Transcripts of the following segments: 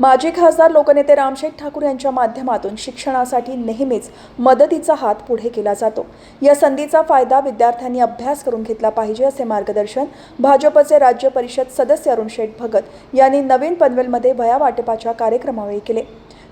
माजी खासदार लोकनेते रामशेठ ठाकूर यांच्या माध्यमातून शिक्षणासाठी नेहमीच मदतीचा हात पुढे केला जातो. या संधीचा फायदा विद्यार्थ्यांनी अभ्यास करून घेतला पाहिजे असे मार्गदर्शन भाजपचे राज्य परिषद सदस्य अरुण शेठ भगत यांनी नवीन पनवेलमध्ये वया वाटपाच्या कार्यक्रमावेळी केले.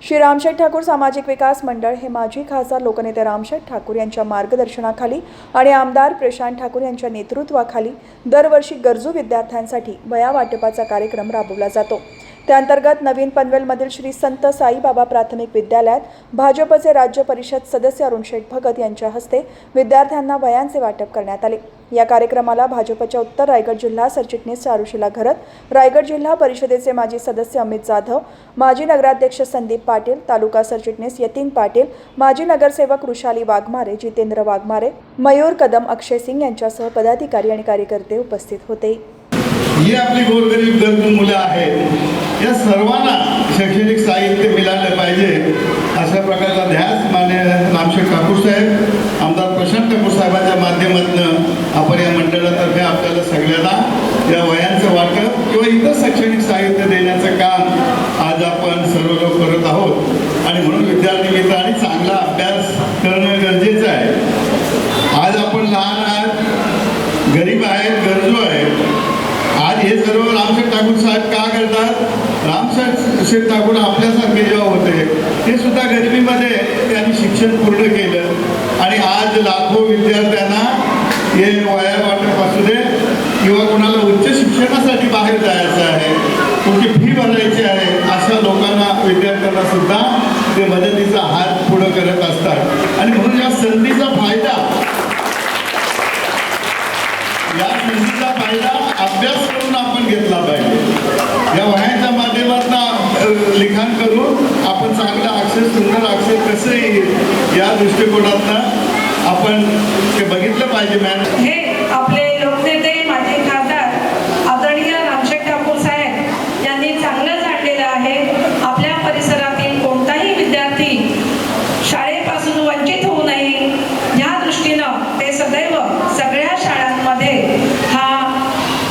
श्री रामशेठ ठाकूर सामाजिक विकास मंडळ हे माजी खासदार लोकनेते रामशेठ ठाकूर यांच्या मार्गदर्शनाखाली आणि आमदार प्रशांत ठाकूर यांच्या नेतृत्वाखाली दरवर्षी गरजू विद्यार्थ्यांसाठी वया वाटपाचा कार्यक्रम राबवला जातो. त्याअंतर्गत नवीन पनवेलमधील श्री संत साईबाबा प्राथमिक विद्यालयात भाजपचे राज्य परिषद सदस्य अरुण शेठ भगत यांच्या हस्ते विद्यार्थ्यांना वयांचे वाटप करण्यात आले. या कार्यक्रमाला भाजपच्या उत्तर रायगड जिल्हा सरचिटणीस चारुशिला घरत रायगड जिल्हा परिषदेचे माजी सदस्य अमित जाधव माजी नगराध्यक्ष संदीप पाटील तालुका सरचिटणीस यतीन पाटील माजी नगरसेवक वृषाली वाघमारे जितेंद्र वाघमारे मयूर कदम अक्षय सिंग यांच्यासह पदाधिकारी आणि कार्यकर्ते उपस्थित होते ही आपली गोरगरीब गरजू मुलं आहेत या सर्वांना शैक्षणिक साहित्य मिळालं पाहिजे अशा प्रकारचा ध्यास मान्य रामशेठ ठाकूर साहेब आमदार प्रशांत ठाकूर साहेबांच्या माध्यमातून आपण या मंडळातर्फे आपल्याला सगळ्यांना या वयांचं वाटप किंवा इतर शैक्षणिक साहित्य देण्याचं काम आज आपण सर्व लोक करत आहोत. आणि म्हणून विद्यार्थी मित्रांनी चांगला अभ्यास करणं गरजेचं आहे. आज आपण लहान आहात गरीब आहेत गरजू आहेत हे सर्व रामशेठ ठाकूर साहेब का करतात? रामशेठ शेठ ठाकूर आपल्यासारखे जेव्हा होते ते सुद्धा गरिबीमध्ये त्यांनी शिक्षण पूर्ण केलं. आणि आज लाखो विद्यार्थ्यांना हे वया वाटप असू दे किंवा कोणाला उच्च शिक्षणासाठी बाहेर जायचं आहे कोणती फी भरायची आहे अशा लोकांना विद्यार्थ्यांना सुद्धा ते मदत हात पुढं करत असतात आणि म्हणून या संधीचा फायदा या संधीचा फायदा अभ्यास करून आपण घेतला पाहिजे या वह्यांच्या माध्यमातून लिखाण करून आपण चांगला अक्षर सुंदर अक्षर कसं येईल या दृष्टिकोनातनं आपण ते बघितलं पाहिजे मॅम हे आपले लोकनेते माजी खासदार आदरणीय रामशेठ ठाकूर साहेब यांनी चांगलं जाणलेलं आहे आपल्या परिसरातील कोणताही विद्यार्थी शाळेपासून वंचित होऊ नये या दृष्टीनं ते सदैव सगळ्या शाळांमध्ये हा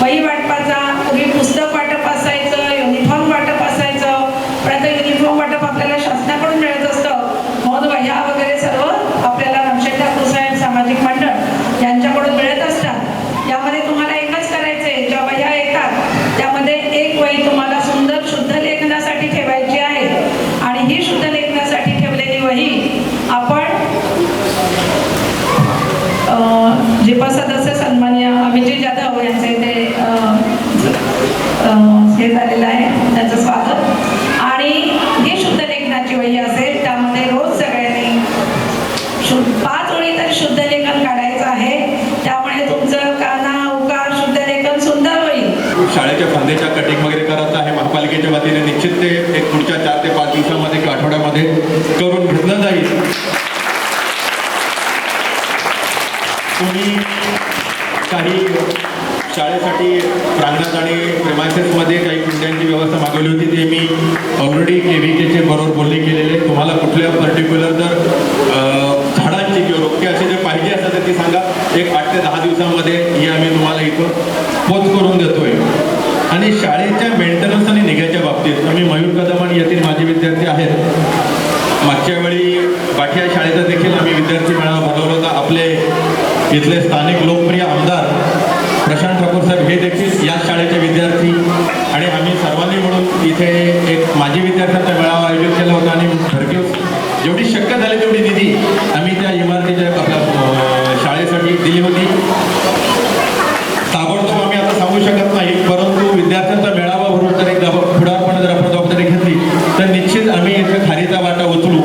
वही वाटपाचा पूर्वी पुस्तक वाटप असायचं युनिफॉर्म वाटप असायचं पण आता युनिफॉर्म वाटप आपल्याला शासनाकडून मिळत असतं म्हणून वह्या वगैरे सर्व आपल्याला रामशेठ ठाकूर साहेब सामाजिक मंडळ यांच्याकडून मिळत असतात यामध्ये तुम्हाला एकच करायचंय ज्या वह्या येतात त्यामध्ये एक वही तुम्हाला सुंदर शुद्ध लेखनासाठी ठेवायची आहे आणि ही शुद्ध लेखनासाठी ठेवलेली वही आपण अं, जिपा सदस्य सन्मान्य अभिजित यांचे ते हे झालेलं आहे. त्याचं स्वागत. आणि जी शुद्ध लेखनाची वही असेल त्यामध्ये रोज सगळ्यांनी शु- पाच ओळी तर शुद्ध लेखन काढायचं आहे. त्यामुळे तुमचं काना उकार शुद्ध लेखन सुंदर होईल शाळेच्या फांद्याच्या कटिंग वगैरे करत आहे. महापालिकेच्या वतीने निश्चित ते एक पुढच्या चार ते पाच दिवसामध्ये किंवा आठवड्यामध्ये करून घेतलं जाईल. कोणी काही शाळेसाठी प्रांगणात आणि प्रेमायसेसमध्ये काही कुंड्यांची व्यवस्था मागवली होती ते मी ऑलरेडी के व्ही केचे बरोबर बोलले केलेले तुम्हाला कुठल्या पर्टिक्युलर जर झाडांची किंवा रोपटे असे जे पाहिजे असतात तर ती सांगा. एक आठ ते दहा दिवसामध्ये ही आम्ही तुम्हाला इथं पोच करून देतोय. आणि शाळेच्या मेंटेनन्स आणि निघायच्या बाबतीत आम्ही मयूर कदम आणि येथील माझे विद्यार्थी आहेत. मागच्या वेळी बाठिया शाळेचा देखील आम्ही विद्यार्थी मेळावा भरवला होता. आपले इथले स्थानिक लोकप्रिय आमदार प्रशांत ठाकूर साहेब हे देखील याच शाळेचे विद्यार्थी आणि आम्ही सर्वांनी मिळून इथे एक माजी विद्यार्थ्यांचा मेळावा आयोजित केला होता आणि भरपूर जेवढी शक्य झाली तेवढी निधी आम्ही त्या इमारतीच्या आपल्या शाळेसाठी दिली होती. ताबडतोब आम्ही आता सांगू शकत नाही परंतु विद्यार्थ्यांचा मेळावा भरून तर एक पुढारपणे जर आपण जबाबदारी घेतली तर निश्चित आम्ही इथे खारीचा वाटा उचलू.